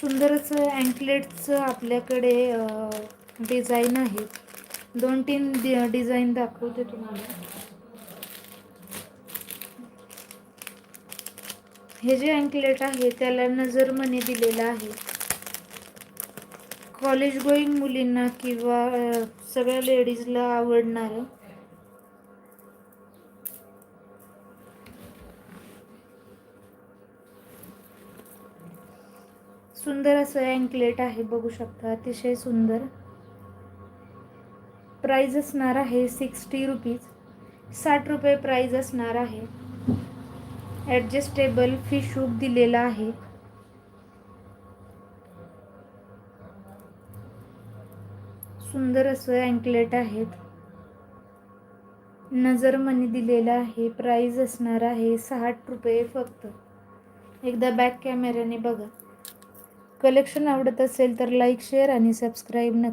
सुंदरच अँकलेटचं आपल्याकडे डिझाईन आहे दोन तीन डि डिझाईन दाखवते तुम्हाला. हे जे अँकलेट आहे त्याला नजरमने दिलेला आहे. कॉलेज गोईंग मुलींना किंवा सगळ्या लेडीजला आवडणारं सुंदर असं अँकलेट आहे बघू शकता. अतिशय सुंदर. प्राईज असणार आहे सिक्स्टी रुपीज साठ रुपये प्राईज असणार आहे. ॲडजस्टेबल फिश हुक दिलेला आहे. सुंदर असं अँकलेट आहेत. नजरमणी दिलेला आहे. प्राईज असणार आहे साठ रुपये फक्त. एकदा बॅक कॅमेऱ्याने बघा. कलेक्शन आवडत असेल तर लाईक शेअर आणि सबस्क्राईब नक्की